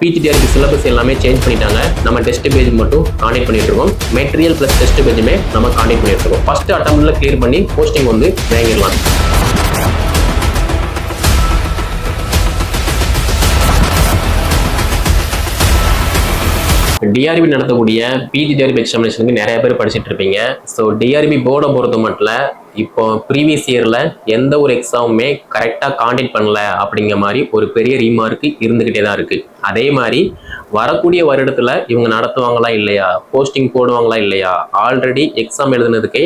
பிடிஆருக்கு syllabus எல்லாமே change பண்ணிட்டாங்க. நம்ம டெஸ்ட் பேஜ் மட்டும் காண்டக்ட் பண்ணிட்டு இருக்கோம் மெட்டீரியல் பிளஸ் டெஸ்ட் பேஜுமே நம்ம காண்டக்ட் பண்ணிட்டு இருக்கோம் ஃபர்ஸ்ட் அட்டம்ல கிளியர் பண்ணி போஸ்டிங் வந்து வாங்கிடலாம். டிஆர்பி நடத்தக்கூடிய பிஜி டிஆர்பி எக்ஸாமினேஷனுக்கு நிறைய பேர் படிச்சுட்டு இருப்பீங்க. ஸோ டிஆர்பி போர்டை பொறுத்த மட்டும் இப்போ ப்ரீவியஸ் இயரில் எந்த ஒரு எக்ஸாமுமே கரெக்டாக காண்டக்ட் பண்ணல அப்படிங்கிற மாதிரி ஒரு பெரிய ரீமார்க்கு இருந்துக்கிட்டே தான் இருக்குது அதே மாதிரி வரக்கூடிய வருடத்தில் இவங்க நடத்துவாங்களா இல்லையா? போஸ்டிங் போடுவாங்களா இல்லையா? ஆல்ரெடி எக்ஸாம் எழுதுனதுக்கே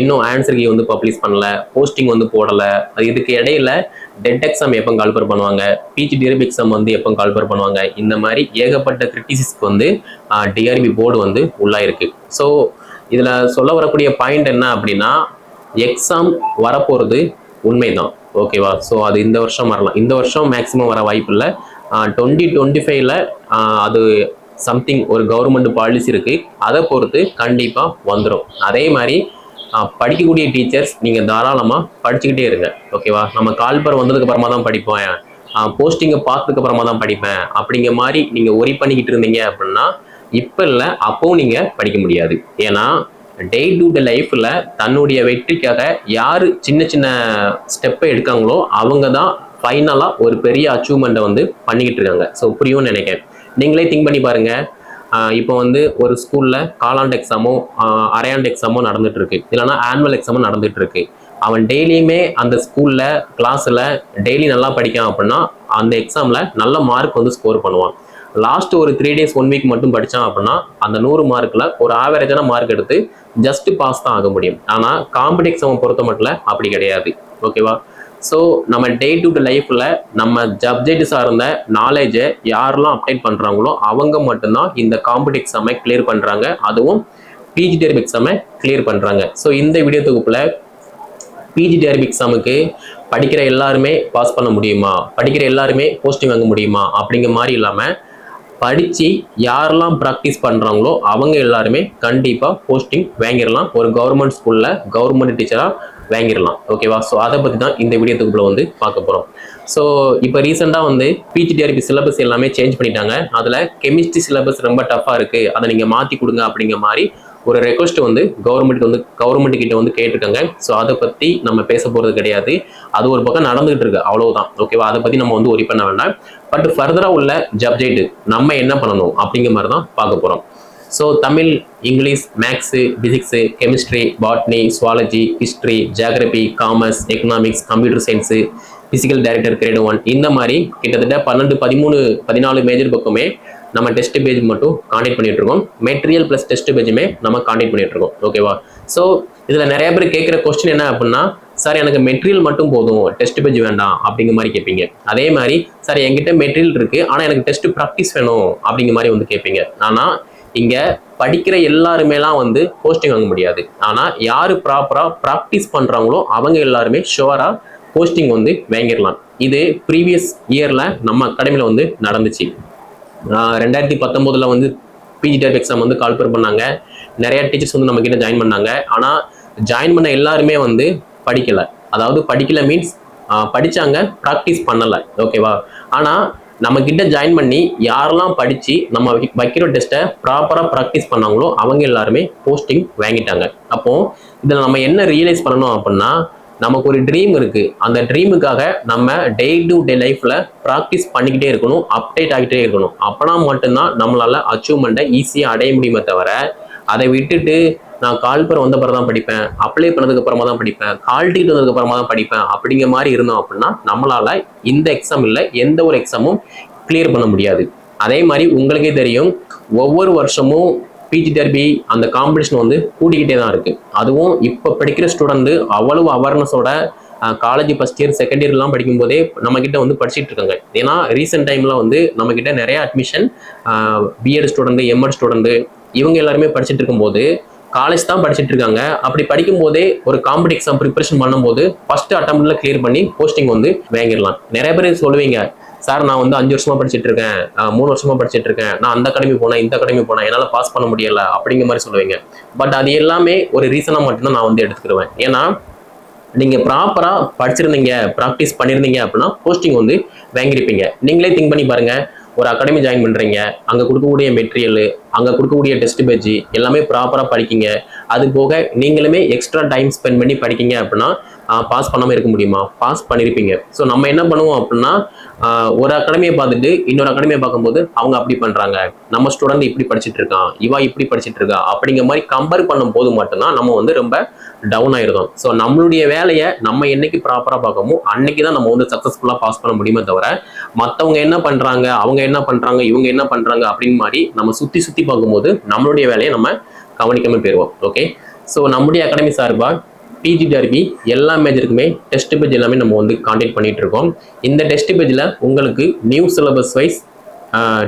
இன்னும் ஆன்சர் கீ வந்து பப்ளிஷ் பண்ணல போஸ்டிங் வந்து போடலை. அது இதுக்கு இடையில டெட் எக்ஸாம் எப்போ கால்பர் பண்ணுவாங்க பிஜி டிஆர்பி எக்ஸாம் வந்து எப்போ கால்பர் பண்ணுவாங்க இந்த மாதிரி ஏகப்பட்ட கிரிட்டிசிஸ்க்கு வந்து டிஆர்பி போர்டு வந்து உள்ளாயிருக்கு. ஸோ இதில் சொல்ல வரக்கூடிய பாயிண்ட் என்ன அப்படின்னா எக்ஸாம் வரப்போகிறது உண்மைதான். ஓகேவா ஸோ அது இந்த வருஷம் வரலாம். இந்த வருஷம் மேக்ஸிமம் வர வாய்ப்பு இல்லை. டுவெண்ட்டி டுவெண்ட்டி ஃபைவ்ல அது சம்திங் ஒரு கவர்மெண்ட் பாலிசி இருக்குது அதை பொறுத்து கண்டிப்பாக வந்துடும் அதே மாதிரி படிக்கக்கூடிய டீச்சர்ஸ் நீங்கள் தாராளமாக படிச்சுக்கிட்டே இருங்க. ஓகேவா நம்ம கால்பர் வந்ததுக்கு அப்புறமா தான் படிப்பேன். போஸ்டிங்கை பார்த்ததுக்கு அப்புறமா தான் படிப்பேன். அப்படிங்கிற மாதிரி நீங்கள் ஒரி பண்ணிக்கிட்டு இருந்தீங்க அப்படின்னா இப்போ இல்லை அப்போவும் நீங்கள் படிக்க முடியாது. ஏன்னா டே டு டே லைஃப்பில் தன்னுடைய வெற்றிக்காக யார் சின்ன சின்ன ஸ்டெப்பை எடுக்காங்களோ அவங்க தான் ஃபைனலாக ஒரு பெரிய அச்சீவ்மெண்ட்டை வந்து பண்ணிக்கிட்டு இருக்காங்க. ஸோ புரியும்னு நினைக்கிறேன். நீங்களே திங்க் பண்ணி பாருங்கள் இப்போ வந்து ஒரு ஸ்கூலில் காலாண்டு எக்ஸாமோ அரையாண்டு எக்ஸாமோ நடந்துட்டு இருக்கு இல்லைன்னா ஆனுவல் எக்ஸாமோ நடந்துட்டு இருக்கு அவன் டெய்லியுமே அந்த ஸ்கூலில் கிளாஸில் டெய்லி நல்லா படிக்கான் அப்படின்னா அந்த எக்ஸாமில் நல்ல மார்க் வந்து ஸ்கோர் பண்ணுவான். லாஸ்ட் ஒரு த்ரீ டேஸ் ஒன் வீக் மட்டும் படித்தான் அப்படின்னா அந்த நூறு மார்க்கில் ஒரு ஆவரேஜான மார்க் எடுத்து ஜஸ்ட் பாஸ் தான் ஆக முடியும். ஆனால் காம்படி எக்ஸாமை பொறுத்த மட்டும் அப்படி கிடையாது. ஓகேவா ஸோ நம்ம டே டு டே லைஃப்பில் நம்ம சப்ஜெக்ட் சார்ந்த நாலேஜை யாரெல்லாம் அப்டேட் பண்ணுறாங்களோ அவங்க மட்டும்தான் இந்த காம்படி எக்ஸாமை கிளியர் பண்ணுறாங்க அதுவும் பிஜிடிஆர்பி எக்ஸாமை கிளியர் பண்ணுறாங்க ஸோ இந்த வீடியோ தொகுப்பில் பிஜி பிஜிடிஆர்பி எக்ஸாமுக்கு படிக்கிற எல்லாருமே பாஸ் பண்ண முடியுமா? படிக்கிற எல்லாருமே போஸ்டிங் வாங்க முடியுமா? அப்படிங்கிற மாதிரி இல்லாமல் படித்து யாரெல்லாம் ப்ராக்டிஸ் பண்ணுறாங்களோ அவங்க எல்லாருமே கண்டிப்பாக போஸ்டிங் வாங்கிடலாம். ஒரு கவர்மெண்ட் ஸ்கூலில் கவர்மெண்ட் டீச்சராக வாங்கிடலாம். ஓகேவா ஸோ அதை பற்றி தான் இந்த வீடியோ தொகுப்பில் வந்து பார்க்க போகிறோம் ஸோ இப்போ ரீசெண்டாக வந்து பிஜிடிஆர்பி சிலபஸ் எல்லாமே சேஞ்ச் பண்ணிட்டாங்க. அதில் கெமிஸ்ட்ரி சிலபஸ் ரொம்ப டஃப்பாக இருக்குது அதை நீங்கள் மாற்றி கொடுங்க அப்படிங்கிற மாதிரி ஒரு ரெக்வஸ்ட் வந்து கவர்மெண்ட் வந்து கவர்மெண்ட் கிட்ட வந்து கேட்டிருக்காங்க. ஸோ அதை பற்றி நம்ம பேச போகிறது கிடையாது. அது ஒரு பக்கம் நடந்துகிட்டு இருக்கு. அவ்வளவுதான். ஓகேவா அதை பற்றி நம்ம வந்து ஒரி பண்ண வேண்டாம். பட் ஃபர்தராக உள்ள ஜப்ஜெக்ட் நம்ம என்ன பண்ணணும் அப்படிங்கிற மாதிரி தான் பார்க்க போகிறோம் so Tamil English maths physics chemistry botany zoology history geography commerce economics computer science physical director grade one இந்த மாதிரி கிட்டத்தட்ட பன்னெண்டு பதிமூணு பதினாலு மேஜர் பக்கமே நம்ம டெஸ்ட் பேஜ் மட்டும் காண்டக்ட் பண்ணிட்டு இருக்கோம் மெட்டீரியல் ப்ளஸ் டெஸ்ட் பேஜுமே நம்ம காண்டக்ட் பண்ணிட்டு இருக்கோம் ஓகேவா ஸோ இதில் நிறைய பேர் கேட்குற கொஸ்டின் என்ன அப்படின்னா சார் எனக்கு மெட்டீரியல் மட்டும் போதும். டெஸ்ட் பேஜ் வேண்டாம். அப்படிங்கிற மாதிரி கேட்பீங்க. அதே மாதிரி சார் என்கிட்ட மெட்டீரியல் இருக்குது ஆனால் எனக்கு டெஸ்ட் ப்ராக்டிஸ் வேணும். அப்படிங்கிற மாதிரி வந்து கேட்பீங்க. ஆனால் இங்கே படிக்கிற எல்லாருமேலாம் வந்து போஸ்டிங் வாங்க முடியாது. ஆனால் யார் ப்ராப்பராக ப்ராக்டிஸ் பண்ணுறாங்களோ அவங்க எல்லாருமே ஷுவராக போஸ்டிங் வந்து வாங்கிடலாம். இது ப்ரீவியஸ் இயரில் நம்ம அகாடமியில் வந்து நடந்துச்சு. ரெண்டாயிரத்தி பத்தொம்போதில் வந்து பிஜிடிஆர் எக்ஸாம் வந்து கால்பர் பண்ணாங்க. நிறைய டீச்சர்ஸ் வந்து நம்மக்கிட்ட ஜாயின் பண்ணாங்க. ஆனால் ஜாயின் பண்ண எல்லாருமே வந்து படிக்கலை. அதாவது படிக்கலை மீன்ஸ் படித்தாங்க ப்ராக்டிஸ் பண்ணலை. ஓகேவா ஆனால் நம்ம கிட்ட ஜாயின் பண்ணி யாரெல்லாம் படிச்சு நம்ம வைக்கிற டெஸ்ட்டை ப்ராப்பராக ப்ராக்டிஸ் பண்ணாங்களோ அவங்க எல்லாருமே போஸ்டிங் வாங்கிட்டாங்க. அப்போ இதில் நம்ம என்ன ரியலைஸ் பண்ணணும் அப்படின்னா நமக்கு ஒரு ட்ரீம் இருக்கு. அந்த ட்ரீமுக்காக நம்ம டே டு டே லைஃப்ல ப்ராக்டிஸ் பண்ணிக்கிட்டே இருக்கணும் அப்டேட் ஆகிட்டே இருக்கணும். அப்பனா மட்டும்தான் நம்மளால அச்சீவ்மெண்ட்டை ஈஸியாக அடைய முடியுமே தவிர அதை விட்டுட்டு நான் கால்பர் வந்த பிறகு தான் படிப்பேன். அப்ளை பண்ணதுக்கு அப்புறமா தான் படிப்பேன். கால் டீட் வந்ததுக்கு அப்புறமா தான் படிப்பேன். அப்படிங்கிற மாதிரி இருந்தோம் அப்படின்னா நம்மளால இந்த எக்ஸாம் இல்லை எந்த ஒரு எக்ஸாமும் கிளியர் பண்ண முடியாது. அதே மாதிரி உங்களுக்கே தெரியும் ஒவ்வொரு வருஷமும் பிஜிடிஆர்பி அந்த காம்படிஷன் வந்து கூடிக்கிட்டே தான் இருக்குது அதுவும் இப்போ படிக்கிற ஸ்டூடெண்ட் அவ்வளவு அவேர்னஸோட காலேஜ் ஃபஸ்ட் இயர் செகண்ட் இயர்லாம் படிக்கும்போதே நம்மக்கிட்ட வந்து படிச்சுட்டு இருக்காங்க. ஏன்னா ரீசெண்ட் டைமில் வந்து நம்மக்கிட்ட நிறைய admission BEd student MEd student இவங்க எல்லாருமே படிச்சுட்டு இருக்கும்போது காலேஜ் தான் படிச்சுட்டு இருக்காங்க அப்படி படிக்கும் போதே ஒரு காம்படி எக்ஸாம் ப்ரிப்பரேஷன் பண்ணும்போது ஃபர்ஸ்ட் அட்டம்ப்ட்ல கிளியர் பண்ணி போஸ்டிங் வந்து வாங்கிடலாம். நிறைய பேர் சொல்லுவீங்க சார் நான் வந்து அஞ்சு வருஷமா படிச்சுட்டு இருக்கேன் மூணு வருஷமா படிச்சிட்டு இருக்கேன் நான் அந்த அகாடமி போனேன் இந்த அகாடமி போனேன். என்னால் பாஸ் பண்ண முடியல. அப்படிங்கிற மாதிரி சொல்லுவீங்க. பட் அது எல்லாமே ஒரு ரீசனாக மட்டும்தான் நான் வந்து எடுத்துக்கிடுவேன் ஏன்னா நீங்கள் ப்ராப்பராக படிச்சிருந்தீங்க ப்ராக்டிஸ் பண்ணியிருந்தீங்க அப்படின்னா போஸ்டிங் வந்து வாங்கியிருப்பீங்க. நீங்களே திங்க் பண்ணி பாருங்கள் ஒரு அகாடமி ஜாயின் பண்ணுறீங்க அங்கே கொடுக்கக்கூடிய மெட்டீரியல் அங்கே கொடுக்கக்கூடிய டெஸ்ட் பேஜ் எல்லாமே ப்ராப்பராக படிக்கீங்க. அது போக நீங்களுமே எக்ஸ்ட்ரா டைம் ஸ்பெண்ட் பண்ணி படிக்கீங்க அப்படின்னா பாஸ் பண்ணாமல் இருக்க முடியுமா? பாஸ் பண்ணியிருப்பீங்க ஸோ நம்ம என்ன பண்ணுவோம் அப்படின்னா ஒரு அகாடமியை பார்த்துட்டு இன்னொரு அகாடமியை பார்க்கும்போது அவங்க அப்படி பண்ணுறாங்க நம்ம ஸ்டூடெண்ட் இப்படி படிச்சுட்டு இருக்கான். இவா இப்படி படிச்சுட்டு இருக்கா. அப்படிங்கிற மாதிரி கம்பேர் பண்ணும் போது மட்டும்தான் நம்ம வந்து ரொம்ப டவுன் ஆயிருந்தோம் ஸோ நம்மளுடைய வேலையை நம்ம என்னைக்கு ப்ராப்பராக பார்க்கமோ அன்னைக்கு தான் நம்ம வந்து சக்ஸஸ்ஃபுல்லாக பாஸ் பண்ண முடியுமே தவிர மற்றவங்க என்ன பண்ணுறாங்க அவங்க என்ன பண்ணுறாங்க இவங்க என்ன பண்ணுறாங்க அப்படின்னு மாதிரி நம்ம சுற்றி சுற்றி பார்க்கும்போது நம்மளுடைய வேலையை நம்ம கவனிக்காம போயிடுவோம் ஓகே ஸோ நம்முடைய அகாடமி சார்பாக பிஜிடிஆர்பி எல்லா மேஜருக்குமே டெஸ்ட் பேஜ் எல்லாமே நம்ம வந்து காண்டாக்ட் பண்ணிகிட்டு இருக்கோம் இந்த டெஸ்ட் பேஜில் உங்களுக்கு new syllabus wise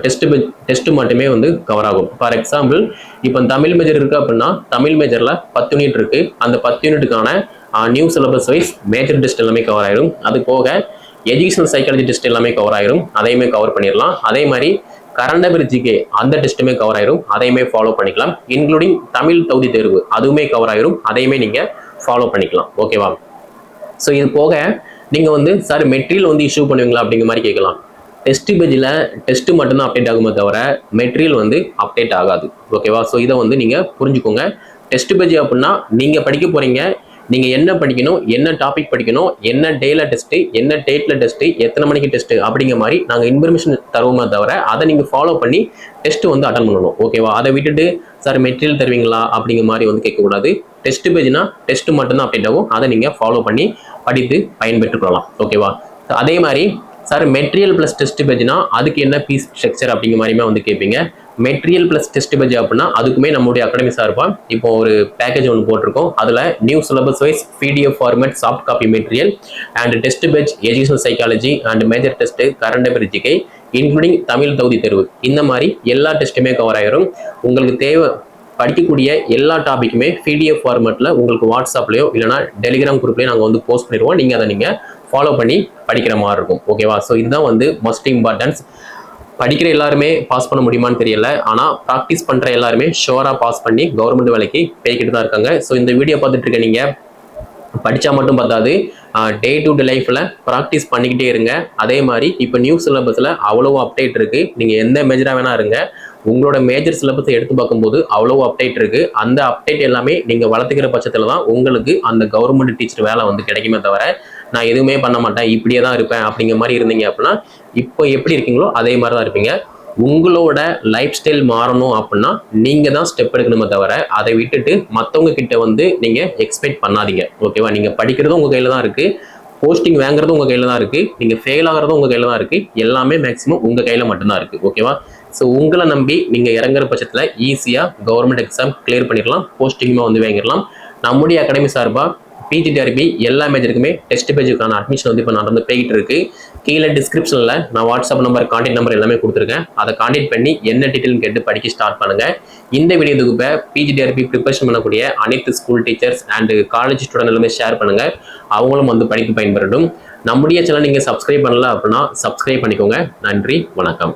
test page test மட்டுமே வந்து கவர் ஆகும். ஃபார் எக்ஸாம்பிள் இப்போ தமிழ் மேஜர் இருக்குது அப்படின்னா தமிழ் மேஜரில் பத்து யூனிட் இருக்குது அந்த பத்து யூனிட்டுக்கான new syllabus wise major test எல்லாமே கவர் ஆயிடும். அது போக எஜுகேஷனல் சைக்காலஜி டெஸ்ட் எல்லாமே கவர் ஆயிரும். அதையுமே கவர் பண்ணிடலாம் அதே மாதிரி கரண்ட் அபிர் ஜிகே அந்த டெஸ்ட்டுமே கவர் ஆயிரும். அதையுமே ஃபாலோ பண்ணிக்கலாம். இன்க்ளூடிங் தமிழ் தகுதி தேர்வு அதுவுமே கவர் ஆயிரும். அதையுமே நீங்கள் ஃபாலோ பண்ணிக்கலாம். ஓகேவா ஸோ இது போக நீங்கள் வந்து சார் மெட்டீரியல் வந்து இஷ்யூ பண்ணுவீங்களா? அப்படிங்கிற மாதிரி கேட்கலாம். டெஸ்ட் பேஜில் டெஸ்ட் மட்டும்தான் அப்டேட் ஆகுமே தவிர மெட்டீரியல் வந்து அப்டேட் ஆகாது. ஓகேவா ஸோ இதை வந்து நீங்கள் புரிஞ்சுக்கோங்க. டெஸ்ட் பேஜ் அப்படின்னா நீங்கள் படிக்க போகிறீங்க நீங்கள் என்ன படிக்கணும் என்ன டாபிக் படிக்கணும் என்ன டேல டெஸ்ட்டு என்ன டேட்டில் டெஸ்ட்டு எத்தனை மணிக்கு டெஸ்ட்டு அப்படிங்கிற மாதிரி நாங்கள் இன்ஃபர்மேஷன் தருவோமே தவிர அதை நீங்கள் ஃபாலோ பண்ணி டெஸ்ட்டு வந்து அட்டன் பண்ணணும். ஓகேவா அதை விட்டுட்டு சார் மெட்டீரியல் தருவீங்களா? அப்படிங்கிற மாதிரி வந்து கேட்கக்கூடாது. டெஸ்ட் பேஜ்னா டெஸ்ட்டு மட்டும்தான் அப்டேட் ஆகும். அதை நீங்கள் ஃபாலோ பண்ணி படித்து பயன்பெற்றுக்கொள்ளலாம் ஓகேவா அதே மாதிரி சார் மெட்டீரியல் ப்ளஸ் டெஸ்ட் பேஜ்னா அதுக்கு என்ன ஃபீஸ் ஸ்ட்ரக்சர் அப்படிங்கிற மாதிரியுமே வந்து கேட்பீங்க. மெட்டீரியல் ப்ளஸ் டெஸ்ட் பேஜ் அப்படின்னா அதுக்குமே நம்மளுடைய அகாடமி சார்பாக இப்போ ஒரு பேக்கேஜ் ஒன்று போட்டிருக்கோம். அதில் new syllabus wise PDF format soft copy material and test page education psychology and major test current affair GK including Tamil தகுதி தேர்வு. இந்த மாதிரி எல்லா டெஸ்ட்டுமே கவர் ஆயிரும். உங்களுக்கு தேவை படிக்கக்கூடிய எல்லா டாபிக்குமே பிடிஎஃப் ஃபார்மேட்டில் உங்களுக்கு வாட்ஸ்அப்லையோ இல்லைனா டெலிகிராம் குரூப்லேயோ நாங்கள் வந்து போஸ்ட் பண்ணிடுவோம். நீங்கள் அதை நீங்கள் ஃபாலோ பண்ணி படிக்கிற மாதிரி இருக்கும். ஓகேவா ஸோ இதுதான் வந்து மஸ்ட் இம்பார்ட்டன்ஸ் படிக்கிற எல்லாருமே பாஸ் பண்ண முடியுமான்னு தெரியல. ஆனால் ப்ராக்டிஸ் பண்ணுற எல்லாருமே ஷோராக பாஸ் பண்ணி கவர்மெண்ட் வேலைக்கு போய்கிட்டு தான் இருக்காங்க. ஸோ இந்த வீடியோ பார்த்துட்டு இருக்க நீங்கள் படித்தா மட்டும் பத்தாது. டே டு டே லைஃப்பில் ப்ராக்டிஸ் பண்ணிக்கிட்டே இருங்க. அதே மாதிரி இப்போ நியூ சிலபஸில் அவ்வளோ அப்டேட் இருக்குது நீங்கள் எந்த மேஜராக வேணா இருங்க. உங்களோட மேஜர் சிலபஸை எடுத்து பார்க்கும்போது அவ்வளோ அப்டேட் இருக்குது அந்த அப்டேட் எல்லாமே நீங்கள் வளர்த்துக்கிற பட்சத்தில் தான் உங்களுக்கு அந்த கவர்மெண்ட் டீச்சர் வேலை வந்து கிடைக்குமே தவிர நான் எதுவுமே பண்ண மாட்டேன். இப்படியே தான் இருப்பேன் அப்படிங்கிற மாதிரி இருந்தீங்க அப்படின்னா இப்போ எப்படி இருக்கீங்களோ அதே மாதிரி தான் இருப்பீங்க. உங்களோட லைஃப் ஸ்டைல் மாறணும் அப்படின்னா நீங்க தான் ஸ்டெப் எடுக்கணுமே தவிர அதை விட்டுட்டு மற்றவங்க கிட்ட வந்து நீங்க எக்ஸ்பெக்ட் பண்ணாதீங்க. ஓகேவா நீங்க படிக்கிறதும் உங்க கையில தான் இருக்கு. போஸ்டிங் வாங்குறதும் உங்க கையில தான் இருக்கு. நீங்க ஃபெயில் ஆகுறதும் உங்க கையில தான் இருக்கு. எல்லாமே மேக்ஸிமம் உங்க கையில மட்டும்தான் இருக்கு. ஓகேவா ஸோ உங்களை நம்பி நீங்க இறங்குற பட்சத்தில் ஈஸியா கவர்மெண்ட் எக்ஸாம் கிளியர் பண்ணிடலாம். போஸ்டிங்குமே வந்து வாங்கிடலாம். நம்முடைய அகாடமி சார்பாக பிஜிடிஆர்பி எல்லா மேஜருக்குமே டெஸ்ட் பேஜுக்கான அட்மிஷன் வந்து இப்போ நடந்து போய்கிட்டு இருக்கு கீழே டிஸ்கிரிப்ஷனில் நான் வாட்ஸ்அப் நம்பர் கான்டாக்ட் நம்பர் எல்லாமே கொடுத்துருக்கேன். அதை கான்டாக்ட் பண்ணி என்ன டீட்டெயில் கேட்டு படிக்க ஸ்டார்ட் பண்ணுங்க. இந்த வீடியோ தொகுப்பை பிஜிடிஆர்பி ப்ரிப்பரேஷன் பண்ணக்கூடிய அனைத்து school teachers and college student எல்லாமே ஷேர் பண்ணுங்கள் அவங்களும் வந்து படித்து பயன்பெறட்டும். நம்முடைய சேனல் நீங்கள் சப்ஸ்கிரைப் பண்ணல அப்படின்னா சப்ஸ்கிரைப் பண்ணிக்கோங்க. நன்றி வணக்கம்.